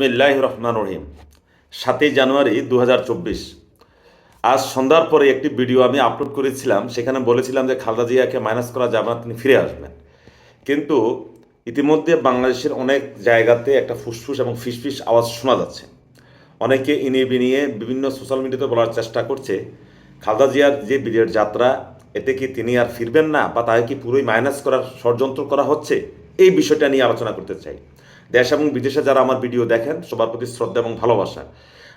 বিসমিল্লাহ রহমান রহিম। সাতই জানুয়ারি দু হাজার চব্বিশ। আজ সন্ধ্যার পরে একটি ভিডিও আমি আপলোড করেছিলাম, সেখানে বলেছিলাম যে খালদা জিয়াকে মাইনাস করা যাবে না, তিনি ফিরে আসবেন। কিন্তু ইতিমধ্যে বাংলাদেশের অনেক জায়গাতে একটা ফুসফুস এবং ফিসফিস আওয়াজ শোনা যাচ্ছে। অনেকে ইনিয়ে বিনিয়ে বিভিন্ন সোশ্যাল মিডিয়াতে বলার চেষ্টা করছে, খালদা জিয়ার যে বিজয়ের যাত্রা, এতে কি তিনি আর ফিরবেন না বা তাকে কি পুরোই মাইনাস করার ষড়যন্ত্র করা হচ্ছে? এই বিষয়টা নিয়ে আলোচনা করতে চাই। দেশ এবং বিদেশে যারা আমার ভিডিও দেখেন, সবার প্রতি শ্রদ্ধা এবং ভালোবাসা।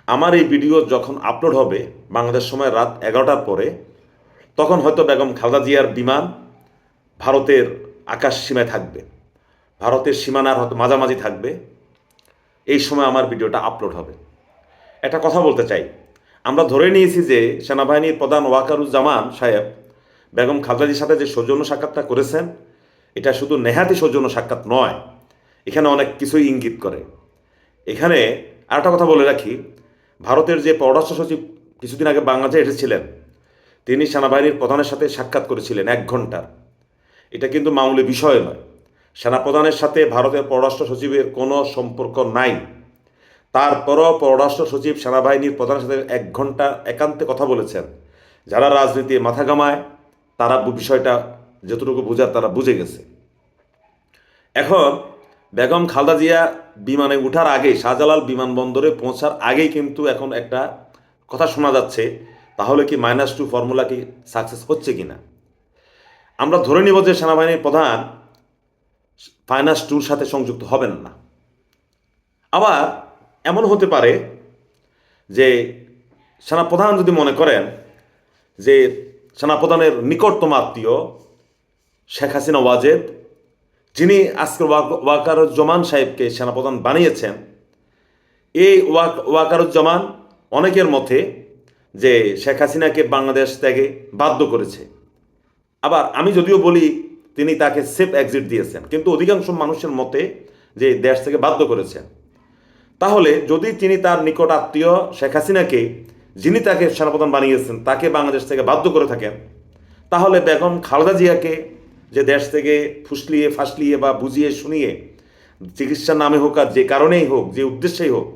আমার এই ভিডিও যখন আপলোড হবে বাংলাদেশ সময় রাত এগারোটার পরে, তখন হয়তো বেগম খালদা জিয়ার বিমান ভারতের আকাশ সীমায় থাকবে। ভারতের সীমানার হয়তো মাঝামাঝি থাকবে। এই সময় আমার ভিডিওটা আপলোড হবে। একটা কথা বলতে চাই। আমরা ধরে নিয়েছি যে সেনাবাহিনীর প্রধান ওয়াকারুজ্জামান সাহেব বেগম খালদাজির সাথে যে সৌজন্য সাক্ষাৎটা করেছেন, এটা শুধু নেহাতি সৌজন্য সাক্ষাৎ নয় এখানে অনেক কিছুই ইঙ্গিত করে। এখানে আরেকটা কথা বলে রাখি, ভারতের যে পররাষ্ট্র সচিব কিছুদিন আগে বাংলাদেশে এসেছিলেন, তিনি সেনাবাহিনীর প্রধানের সাথে সাক্ষাৎ করেছিলেন এক ঘণ্টার এটা কিন্তু মামুলি বিষয় নয়। সেনাপ্রধানের সাথে ভারতের পররাষ্ট্র সচিবের কোনো সম্পর্ক নাই। তারপরও পররাষ্ট্র সচিব সেনাবাহিনীর প্রধানের সাথে এক ঘণ্টা একান্তে কথা বলেছেন। যারা রাজনীতি মাথা ঘামায়, তারা বিষয়টা যতটুকু বোঝার তারা বুঝে গেছে। এখন বেগম খালদা জিয়া বিমানে ওঠার আগে শাহজালাল বিমানবন্দরে পৌঁছার আগেই কিন্তু এখন একটা কথা শোনা যাচ্ছে, তাহলে কি মাইনাস টু ফর্মুলা কি সাকসেস হচ্ছে কি না আমরা ধরে নিব যে সেনাবাহিনীর প্রধান ফাইনাস টুর সাথে সংযুক্ত হবেন না। আবার এমন হতে পারে যে সেনাপ্রধান যদি মনে করেন যে সেনাপ্রধানের নিকটতম আত্মীয় শেখ হাসিনা, ওয়াজেদ যিনি আজকে ওয়াকারুজ্জামান সাহেবকে সেনাপ্রধান বানিয়েছেন, এই ওয়াক, ওয়াকারুজ্জামান অনেকের মতে যে শেখ হাসিনাকে বাংলাদেশ ত্যাগে বাধ্য করেছে। আবার আমি যদিও বলি, তিনি তাকে সেফ এক্সিট দিয়েছেন, কিন্তু অধিকাংশ মানুষের মতে যে দেশ থেকে বাধ্য করেছেন। তাহলে যদি তিনি তার নিকট আত্মীয় শেখ হাসিনাকে, যিনি তাকে সেনাপ্রধান বানিয়েছেন, তাকে বাংলাদেশ থেকে বাধ্য করে থাকেন, তাহলে বেগম খালেদা জিয়াকে যে দেশ থেকে ফুসলিয়ে, ফাসলিয়ে বা বুঝিয়ে, শুনিয়ে, চিকিৎসার নামে হোক আর যে কারণেই হোক, যে উদ্দেশ্যেই হোক,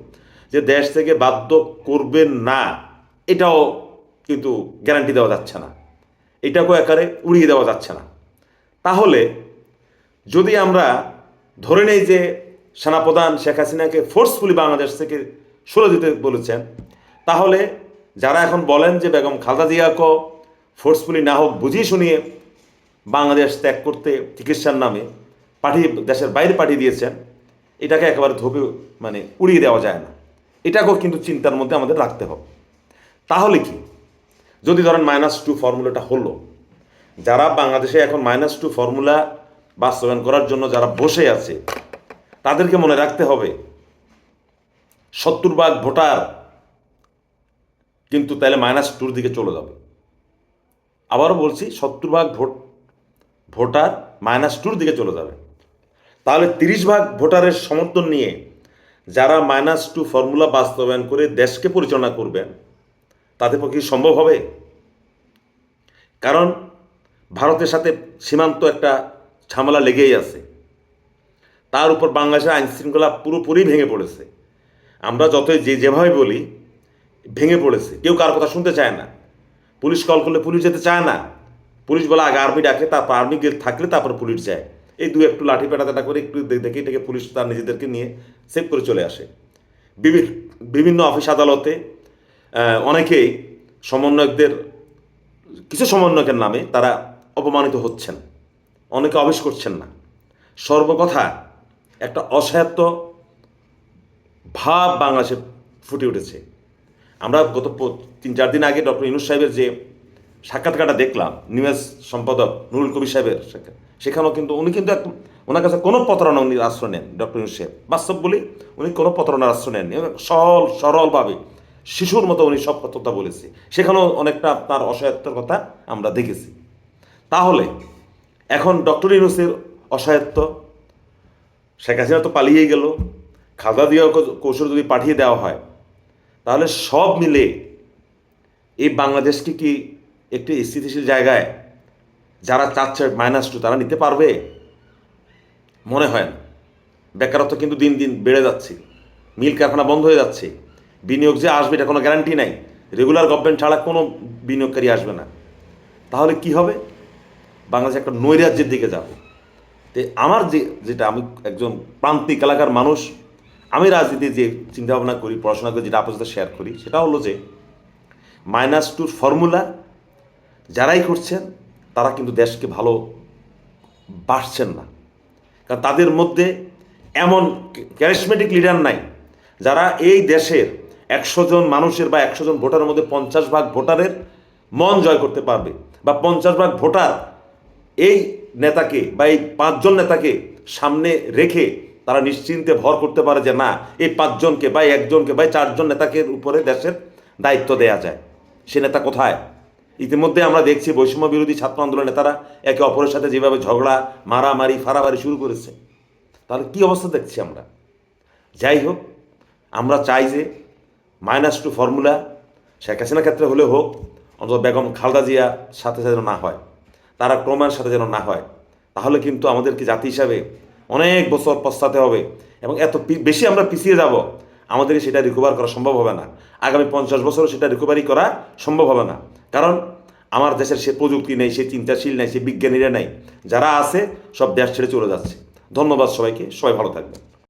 যে দেশ থেকে বাধ্য করবেন না, এটাও কিন্তু গ্যারান্টি দেওয়া যাচ্ছে না। এটাকেও একারে উড়িয়ে দেওয়া যাচ্ছে না। তাহলে যদি আমরা ধরে নেই যে সেনাপ্রধান শেখ হাসিনাকে ফোর্সফুলি বাংলাদেশ থেকে সরে দিতে বলেছেন, তাহলে যারা এখন বলেন যে বেগম খালেদা জিয়াকে ফোর্সফুলি না হোক, বুঝিয়ে, শুনিয়ে বাংলাদেশ ত্যাগ করতে চিকিৎসার নামে পাঠিয়ে দেশের বাইরে পাঠিয়ে দিয়েছেন, এটাকে একেবারে ধোপে মানে উড়িয়ে দেওয়া যায় না। এটাকেও কিন্তু চিন্তার মধ্যে আমাদের রাখতে হবে। তাহলে কি? যদি ধরেন মাইনাস টু ফর্মুলাটা হলো, যারা বাংলাদেশে এখন মাইনাস টু ফর্মুলা বাস্তবায়ন করার জন্য যারা বসে আছে, তাদেরকে মনে রাখতে হবে, সত্তর ভাগ ভোটার কিন্তু তাহলে মাইনাস টুর দিকে চলে যাবে। আবারও বলছি, সত্তর ভাগ ভোট ভোটার মাইনাস টুর দিকে চলে যাবে। তাহলে তিরিশ ভাগ ভোটারের সমর্থন নিয়ে যারা মাইনাস টু ফর্মুলা বাস্তবায়ন করে দেশকে পরিচালনা করবেন, তাদের পক্ষে সম্ভব হবে? কারণ ভারতের সাথে সীমান্ত একটা ঝামেলা লেগেই আছে। তার উপর বাংলাদেশের আইন শৃঙ্খলা পুরোপুরি ভেঙে পড়েছে। আমরা যতই যে যেভাবে বলি, ভেঙে পড়েছে। কেউ কার কথা শুনতে চায় না। পুলিশ কল করলে পুলিশ যেতে চায় না। পুলিশ বলে আগে আর্মি ডাকে, তারপর আর্মি থাকলে তারপর পুলিশ যায়। এই দু একটু লাঠি পেটাতেটা করে একটু দেখে এটাকে পুলিশ তার নিজেদেরকে নিয়ে সেভ করে চলে আসে। বিভি- বিভিন্ন অফিস আদালতে অনেকেই সমন্বয়কদের, কিছু সমন্বয়কের নামে তারা অপমানিত হচ্ছেন। অনেকে অবেশ করছেন না। সর্বকথা একটা অসায়ত্ত ভাব বাংলাদেশে ফুটে উঠেছে। আমরা গত তিন চার দিন আগে ডক্টর ইনুস সাহেবের যে সাক্ষাৎকারটা দেখলাম নিউজ সম্পাদক নুরুল কবির সাহেবের সেখানেও কিন্তু উনি কিন্তু এক ওনার কাছে কোনো প্রতারণা উনি আশ্রয় নেন ডক্টর ইনুস সাহেব। বাস্তব বলি, উনি কোনো প্রতারণার আশ্রয় নেননি। সরল সরলভাবে শিশুর মতো উনি সব কথা বলেছে। সেখানেও অনেকটা তার অসহায়ত্বের কথা আমরা দেখেছি। তাহলে, এখন ডক্টর ইনুসের অসহায়ত্ব, শেখ হাসিনা তো পালিয়েই গেল, খালদা দিয়া কৌশল যদি পাঠিয়ে দেওয়া হয়, তাহলে সব মিলে এই বাংলাদেশকে কি একটি স্থিতিশীল জায়গায় যারা চাচ্ছে মাইনাস টু তারা নিতে পারবে? মনে হয় না। বেকারত্ব কিন্তু দিন দিন বেড়ে যাচ্ছে। মিল কারখানা বন্ধ হয়ে যাচ্ছে। বিনিয়োগ যে আসবে, এটা কোনো গ্যারান্টি নাই। রেগুলার গভর্নমেন্ট ছাড়া কোনো বিনিয়োগকারী আসবে না। তাহলে কি হবে? বাংলাদেশ একটা নৈরাজ্যের দিকে যাবে। তো আমার যে, যেটা আমি একজন প্রান্তিক এলাকার মানুষ, আমি রাজনীতি যে চিন্তাভাবনা করি, পড়াশোনা করি, যেটা সাথে শেয়ার করি, সেটা হলো যে মাইনাস টুর ফর্মুলা যারাই করছেন তারা কিন্তু দেশকে ভালো বাসছেন না। কারণ তাদের মধ্যে এমন ক্যারিসমেটিক লিডার নাই, যারা এই দেশের একশো জন মানুষের বা একশো জন ভোটারের মধ্যে পঞ্চাশ ভাগ ভোটারের মন জয় করতে পারবে বা পঞ্চাশ ভাগ ভোটার এই নেতাকে বা এই পাঁচজন নেতাকে সামনে রেখে তারা নিশ্চিন্তে ভর করতে পারে যে না, এই পাঁচজনকে বা একজনকে বা চারজন নেতাকে উপরে দেশের দায়িত্ব দেয়া যায়। সে নেতা কোথায়? ইতিমধ্যে আমরা দেখছি বৈষম্য বিরোধী ছাত্র আন্দোলন নেতারা একে অপরের সাথে যেভাবে ঝগড়া, মারামারি ফারামারি শুরু করেছে, তাহলে কি অবস্থা দেখছি আমরা? যাই হোক, আমরা চাই যে মাইনাস টু ফর্মুলা শেখ হাসিনার ক্ষেত্রে হলে হোক, অন্তত বেগম খালদা জিয়ার সাথে যেন না হয়, তারা ক্রমের সাথে যেন না হয়, তাহলে কিন্তু আমাদেরকে জাতি হিসাবে অনেক বছর পশ্চাতে হবে এবং এত বেশি আমরা পিছিয়ে যাব, আমাদেরকে সেটা রিকভার করা সম্ভব হবে না। আগামী পঞ্চাশ বছরও সেটা রিকভারি করা সম্ভব হবে না। কারণ আমার দেশের সে প্রযুক্তি নেই, সে চিন্তাশীল নেই, সে বিজ্ঞানীরা নেই। যারা আছে, সব দেশ ছেড়ে চলে যাচ্ছে। ধন্যবাদ সবাইকে, সবাই ভালো থাকবেন।